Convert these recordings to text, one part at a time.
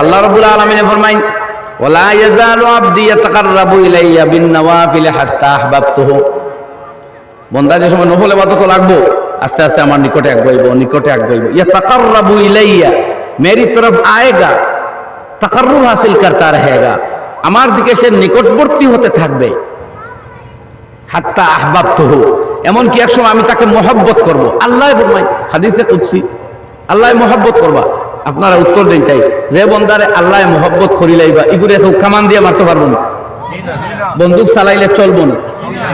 আল্লাহ রাব্বুল আলামিন ফরমাইন ওয়ালা ইয়াজালু আবদি ইয়াতাকাররাবু ইলাইয়া বিন নওয়াফিল হাত্তা আহবাবতুহু। বন্দা, যে সময় নফল ইবাদত লাগবো, আস্তে আস্তে আমার নিকটে আগবাইব নিকটে আগবাইব ইয়াতাকাররাবু ইলাইয়া মেরি তরফ আয়েগা তাকাররুব হাসিল করতা রহেগা আমার দিকে সে নিকটবর্তী হতে থাকবে। হাত্তা আহবাবতুহু। এক সময় আমি তাকে মহব্বত করব। আল্লাহ বলমাই হাদিসে কুদসি আল্লাহ মহব্বত করবা। আপনারা উত্তর দিন চাই যে বন্দারে আল্লাহ মহব্বত করিলাইবা ইগুরে কেউ কামান দিয়ে মারতে পারবো না বন্দুক চালাইলে চলবো না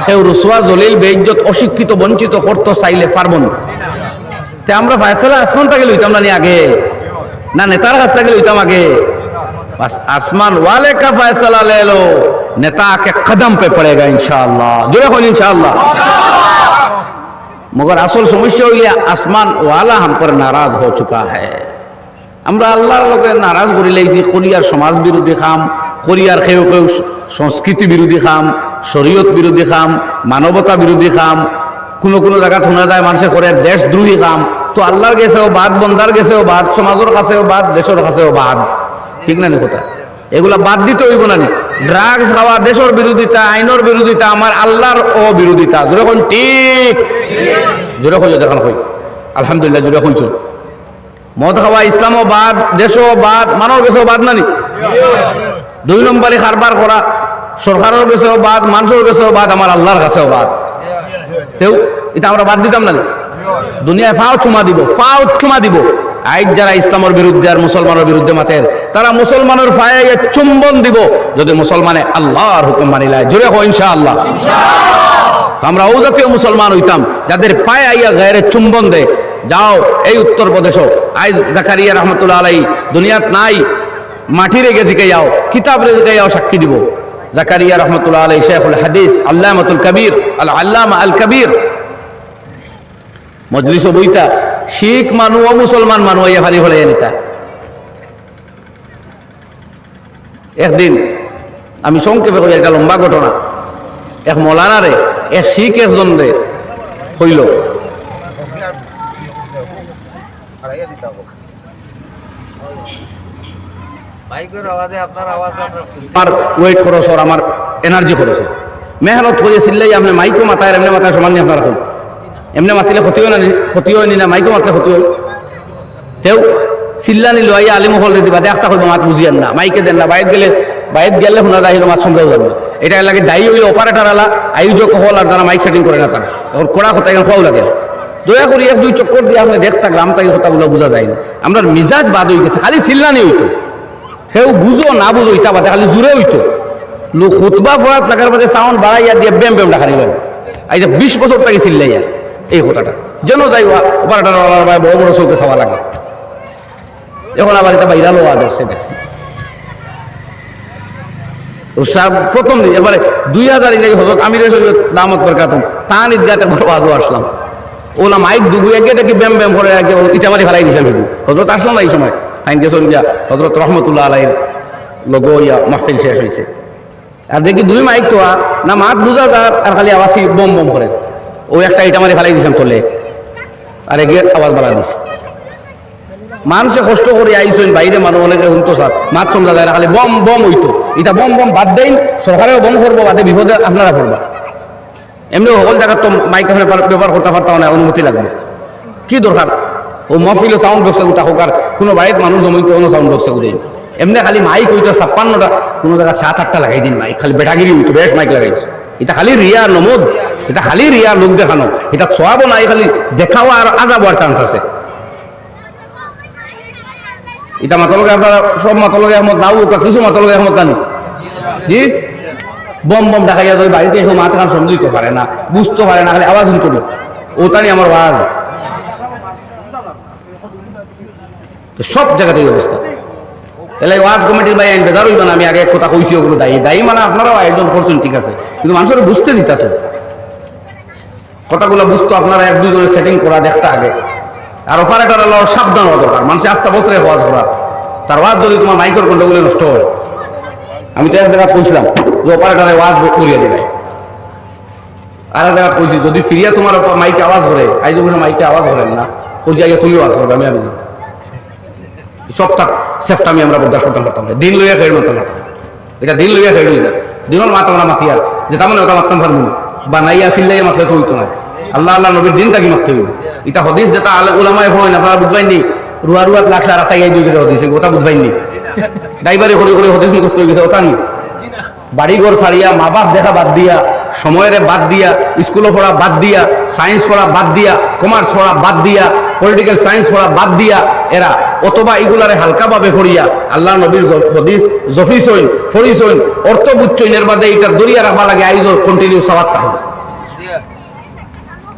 কেউ রুসুয়া জলিল বেইজ্জত অশিক্ষিত বঞ্চিত করতে চাইলে পারবো না তে আমরা ফায়সালা আসমান থেকে লইতাম না নি আগে না নেতার কাছ থেকে লইতাম আগে बस आसमान वाले का फैसला ले लो नेता के कदम पे पड़ेगा इंशाअल्लाह जुड़े हो इंशाअल्लाह मगर আসল সমস্যা হইলে আসমান ওয়ালা হাম पर नाराज हो चुका है আমরা আল্লাহর লোকের নারাজ করি লাইছি খরিয়ার সমাজ বিরোধী খাম খরিয়ার খেউ খেউ সংস্কৃতি বিরোধী খাম, শরীয়ত বিরোধী খাম, মানবতা বিরোধী খাম, কোনো কোনো জায়গা শোনা যায় মানুষের করে দেশদ্রোহী খাম। তো আল্লাহর গেছেও বাদ, বন্দার গেছেও বাদ সমাজের কাছেও বাদ দেশের কাছেও বাদ। ঠিক না কথা? এগুলা বাদ দিতে হইব না ড্রাগস খাওয়া দেশের বিরোধিতা আইনের বিরোধিতা আমার আল্লাহর অবিরোধিতা যেরকম ঠিক। যেরকম দেখান কই আলহামদুলিল্লাহ কইছ মদ খাওয়া ইসলামও বাদ দেশও বাদ মানব গেছেও বাদ নানি? দুই নম্বরে কারবার করা সরকারের গেছেও বাদ মানুষের গেছেও বাদ আমার আল্লাহর কাছেও বাদ তেও, এটা আমরা বাদ দিতাম না? দুনিয়ায় ফাও চুমা দিব, ফাও চুমা দিব। আইজ যারা ইসলামের বিরুদ্ধে আর মুসলমানের বিরুদ্ধে মাতেন তারা মুসলমানের ফায়ে চুম্বন দিব, যদি মুসলমানে আল্লাহর হুকুম মানিলায় জোরে হো ইনশাআল্লাহ। তো আমরা ও জাতীয় মুসলমান হইতাম, যাদের পায়ে আইয়া গায়ের চুম্বন দে যাও, এই উত্তর প্রদেশও। আই জাকারিয়া রহমতুল্লাহ আলাই দুনিয়াত নাই, মাটি রেগে দিকে যাও, কিতাব রেগে যাও, সাক্ষী দিব। জাকারিয়া রহমতুল্লাহ আলাই শেখুল হাদিস, আল্লামাতুল কবির আল আল্লামা আল কবির মজলিস বইতা, শিখ মানু ও মুসলমান মানু ইয়া ভারি হলে নিতা। একদিন, আমি সংক্ষেপে করি একটা লম্বা ঘটনা। এক মৌলানা রে এক শিখ একজন রে, হইল মাইকের আওয়াজে আপনার আওয়াজ আমরা শুনতে আমার ওয়েট খরচ ওর আমার এনার্জি খরচ মেহনত করে চিল্লাই আপনি মাইকো মাথায় এমনি মাথায় সমান নিয়ে আপনার এমনি মাতিলে ক্ষতি হয় না? ক্ষতি হয় মাইকো মাতলে ক্ষতি হয় তেও চিল্লানি লইয়া আলিম হল দিবা দেখতা কইব মাত বুঝিয়ান না মাইকে দেন না বাইরে গেলে বাইরে গেলে শোনা যায় মাত সন্দেহ যাবে এটা লাগে দায়ী হইলে অপারেটার আলা আয়োজক হল আর যারা মাইক সেটিং করে না তারা। ওর কড়া কথা এখানে খাওয়া লাগে। দয়া করি এক, দুই চক্কর দিয়ে আপনি দেখতা গ্রাম থেকে কথাগুলো বোঝা যায় না। আমরা মিজাজ বাদ হয়ে গেছে, খালি চিল্লানি হইতো। সেও বুঝো, না বুঝো, ইটা বাদে, খালি জুড়ে হইতো। লোক খুতবা পড়ার টাকার বাদে সাউন্ড বাড়াইয়া দিয়ে বেম বেম ডাকা নিবেন এই বিশ বছর থেকে চিল্লাইয়া, এই কথাটা। যেন যাই অপারেটার বড় বড় চৌকে চাওয়া লাগে। এখন আবার এটা বাইরা লোয়া দেখছে। দেখছি প্রথম দিন, এবারে দুই হাজার ইংরেজি হজরত আমির দামত বরকাতুম তান ঈদগাতে বড় আসলাম। ওলা মাইক দুগু একে দেখি ব্যাম ব্যাম করে একে ইটামারি ফেলাই দিয়েছেন শুধু হজরত আসলাম না এই সময়। তাই গেছেন গিয়া হজরত রহমতুল্লাহ আলাইয়ের লগো ইয়া মাহফিল শেষ হয়েছে আর দেখি দুই মাইক তো আর, না মাত বুঝা যার আর খালি আওয়াজ বম বম করে। ও একটা ইটামারি ফেলাই দিয়েছেন তোলে। আর এগে আওয়াজ বাড়া দিস মানুষে কষ্ট করে আইসেন বাইরে, মানুষ অনেকে শুনতো স্যার মাছ সমঝা যায় খালি বম বম হইতো। এটা বম বম বাদ দেন সরকারেও বম করব, বাদে বিপদে আপনারা করবা এমনি সকল জায়গার তো মাইক এখানে ব্যবহার করতে পারতাম না, অনুমতি লাগবে। কি দরকার? ও মহফিলে সাউন্ড বক্সে উঠা হোক আর কোনো বাড়িতে মানুষ জমিতে কোনো সাউন্ড বক্সে উঠে। এমনি খালি মাইক হইতো ছাপ্পান্নটা, কোনো জায়গা সাত আটটা লাগাই দিন মাইক খালি বেটাগিরি হইতো, বেশ মাইক লাগাইছে। এটা খালি রিয়া নমদ, এটা খালি রিয়া লোক দেখানো। এটা সোয়াবো নাই খালি দেখাও আর আজাবার চান্স আছে। এটা মাতলগে আপনারা, সব মাতলগে একমত নাও কিছু মাতলগে একমত জানি। জি বম বম যায় ওই বাড়িতে এসে মাথা খান সমঝিতে পারে না। বুঝতে পারে না, খালি আওয়াজ না ওটানি আমার ওয়াজ সব জায়গাতে এই অবস্থা। তাহলে ওয়াজ কমিটির ভাই আইন বেজার হইব না, আমি আগে কথা কইছি ওগুলো দায়ী। দায়ী মানে আপনারাও একজন করছেন, ঠিক আছে। কিন্তু মানুষের বুঝতে দিতা তো কথাগুলো বুঝতো আপনারা এক দুই দুজনের সেটিং করা, দেখতে আগে। আর অপারেটর আল্লাহ সাবধান হওয়া দরকার। মানুষের আস্থা বসরে ওয়াজ করা। তার ওয়াজ যদি তোমার মাইকের কন্ট্রোলে নষ্ট হয়। আমি তো এক জায়গায় পৌঁছলাম। যে অপারেটরে ওয়াজ করিয়ে দেবে আর জায়গায় কইছি, যদি ফিরিয়া তোমার মাইকে আওয়াজ করে আই যদি মাইকে আওয়াজ করেন না ওই জায়গায় তুমি আওয়াজ করবে আমি আমি সবটা সেফটা আমি আমরা বরদাস্ত করতে পারতাম না। দিন লইয়া খেয়ে মারতাম পারতাম এটা দিন লইয়া খেয়ে লইয়া দিনের মাতাম না মাতি আর যেটা মানে ওটা মারতাম পারব না। বানাইয়া ফিল্লাইয়া মাতলে তো হইতো না। আল্লাহ আল্লাহ নবীর দিন তাকে মারতে হইব? এটা হদিস যেটা আলে উলামায় হয় আপনারা বুঝবাইনি? রুয়া রুয়াত লাখ লাখ রাতাই দুই গেছে হদিস ওটা বুঝবাইনি। ড্রাইভারে করে করে হদিস মুখস্থ হয়ে গেছে, ওটা নি। বাড়িঘর ছাড়িয়া, মা বাপ দেখা বাদ দিয়া, সময়ের বাদ দিয়া, স্কুলে পড়া বাদ দিয়া সায়েন্স পড়া বাদ দিয়া কমার্স পড়া বাদ দিয়া পলিটিক্যাল সায়েন্স পড়া বাদ দিয়া, এরা অথবা এগুলারে হালকাভাবে পড়িয়া, আল্লাহ নবীর হদিস, জফিস হইন, ফরিস হইন অর্থ বুচ্চইনের বাদে এটা দরিয়া রাখবা লাগে, আইজ কন্টিনিউ সবার তাহলে।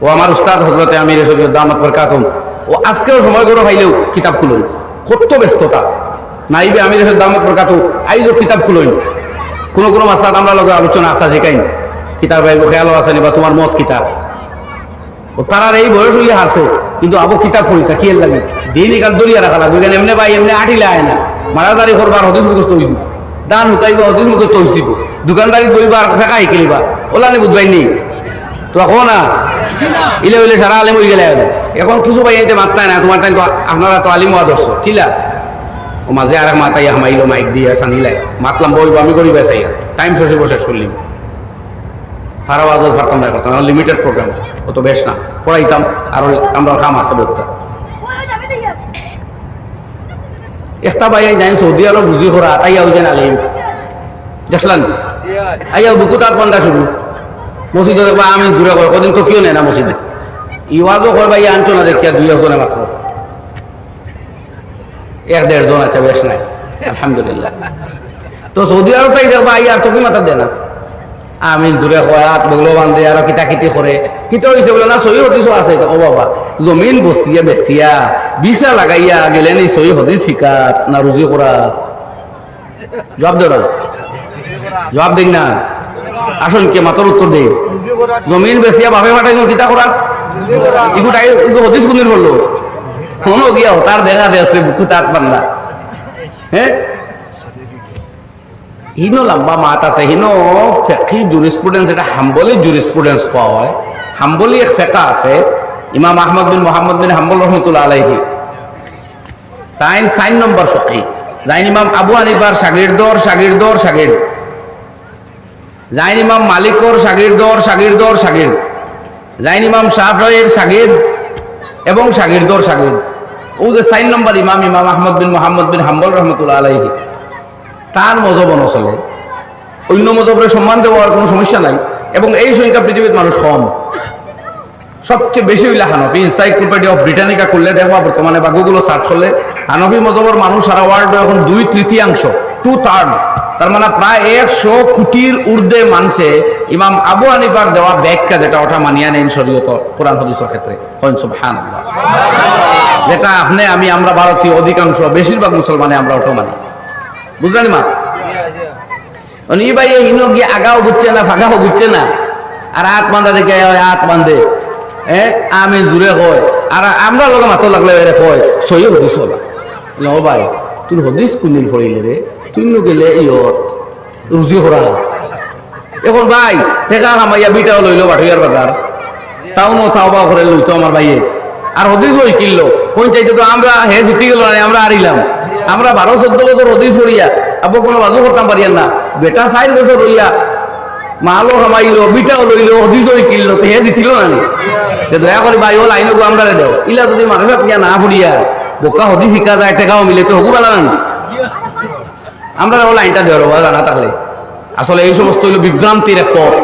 ও আমার উস্তাদ হজরতে আমির দামাত বরকাতুম। ও আজকেও সময় করে পাইলেও কিতাব খুলুন, কত ব্যস্ততা। নাইবে আমির দামাত বরকাতু আইজও কিতাব খুলুন। কোনো কোনো মাসলাত আমরা লগে আলোচনা আতা শিখাই কিতাব খেয়াল আছে বা তোমার মত কিতাব? ও তারার এই বয়স হইয়া আছে কিন্তু আবো কিতাব পড়িতা কি লাগে? দিন একাল দরিয়া রাখা লাগবে, কেন এমনি ভাই এমনি আটিলে আয় না। মারাদারি করবার হদিস মুখস্থ হইছি দান হুকাইব হদিস মুখস্থ হইছি দোকানদারি করিবার ফেকা শিকিলিবা ওলা নি বুঝবাই নেই। তো এখন না, ইলে হইলে সারা আলিম হয়ে গেলে এখন কিছু ভাই এতে মাত্রায় না, তোমার টাইম আপনারা তো আলিম আদর্শ কিলা? মাঝে আর মাতাই হামাইলো মাইক দিয়ে সানিলাই মাতলাম, বলব, আমি করি বেসাইয়া টাইম শেষে বসে করলি সারা আওয়াজ পারতাম না করতাম লিমিটেড প্রোগ্রাম অত বেশ না। পড়াইতাম, আর আমরা কাম আছে বলতে। একটা ভাই জানি সৌদি আরব বুঝি করা তাই আউ যেন আলিম দেখলাম আইয়া বুকু তার পান্ডা শুরু? মসজিদে দেখবা আমি জুড়ে কয়, কদিন তো কিয় নেয় না মসজিদে। ইওয়াজও কয় ভাই, আনছো না দেখিয়া দুই একজনে মাত্র। এক দেড়জন আছে, বেশ নাই। আলহামদুলিল্লাহ। তো সৌদি আরব তাই দেখবা আই আর তো কি মাথা দেয় না। আমি জুড়ে কয় হাত বগলো বান্ধে আর কিতা কিতি করে। কিতা হয়েছে বলে, না, সহি হদিস আছে। ও বাবা, জমিন বসিয়া বেসিয়া বিছা লাগাইয়া গেলে নি সহি হদিস শিকাত, না রুজি করা জবাব না জবাব দিন না। আসুন কে মাতর উত্তর দেই জমিন বেসিয়া বাপে মাঠাই কিতা করা ইগু টাই ইগু হদিস কোনদিন বলল হনো গিয়া, তার দেখা দে আছে, বুকু তাক বান্দা। হ্যাঁ হিনো লম্বা মাত আছে, হিনো ফেকি জুরিসপ্রুডেন্স এটা হাম্বলি জুরিসপ্রুডেন্স কোয়া হয়। হাম্বলি এক ফেকা আছে, ইমাম আহমদ বিন মোহাম্মদ বিন হাম্বল রহমতুল্লাহ আলাইহি। তাইন সাইন নম্বর ফকি। জাইন ইমাম আবু হানিফার শাগিরদর শাগিরদর শাগির জাইন ইমাম মালিকর শাগিরদর শাগিরদর শাগির জাইন ইমাম শাহফের শাগির এবং শাগিরদর সাগির ও যে সাইন নম্বর ইমাম ইমাম আহমদ বিন মোহাম্মদ বিন হাম্বল রহমতুল্লাহ আলাইহি। তার মজব নচলে অন্য মজবের সম্মান দেওয়ার কোনো সমস্যা নাই। এবং এই সংখ্যা পৃথিবীর মানুষ কম। সবচেয়ে বেশি হইলে হানফি ইনসাইক্লোপিডিয়া অফ ব্রিটানিকা করলে দেখবা বর্তমানে বা গুগলও সার্চ করলে, হানফি মজবর মানুষ সারা ওয়ার্ল্ডে এখন দুই তৃতীয়াংশ টু থার্ড তার মানে প্রায় একশো কোটির ঊর্ধ্বে মানছে ইমাম আবু হানিফার দেওয়া ব্যাখ্যা যেটা ওটা মানিয়া নেন শরীয়ত, কোরআন হদিসের ক্ষেত্রে। যেটা আপনি, আমি, আমরা ভারতীয় অধিকাংশ, বেশিরভাগ মুসলমানে আমরা ওটা মানি। বুঝলেন মা? নি ভাই, এই হিনো গিয়ে আগাও বুঝছে না, ফাগাও বুঝছে না। আর হাত বান্ধা দেখে হাত বান্ধে এ, আমি জুড়ে কয় আর আমরা লগে মাথা লাগলে কয় সই হদিস হলা। ভাই তুই হদিস কোনদিন পড়িলে রে? তুই নো গেলে ইয়ত, রুজি করা এখন ভাই টেকা কামাইয়া বিটাও লইলো বাটুয়ার বাজার। তাও নো তাও বা করে লইতো আমার ভাইয়ে। আর হদিস ওই কিনলো কোন চাইতে তো আমরা হে জিতে গেল না আমরা হারিলাম আমরা বারো চোদ্দ বছর হদিস পড়িয়া আবো কোনো বাজু করতাম পারিয়ান না। বেটা ষাট বছর রইয়া মালও কামাইলো বিটাও লইলো, হদিস ওই কিনলো তো হে জিতিল না? তে দয়া করে ভাই, ও লাইনে গো আমরা দেও। ইলা যদি মানুষের না পড়িয়া বোকা হদিস শিকা যায় টেকাও মিলে তো হকু বেলা না আমরা লাইনটা ধরবো জানা তাহলে। আসলে এই সমস্ত হইল বিভ্রান্তির এক পথ।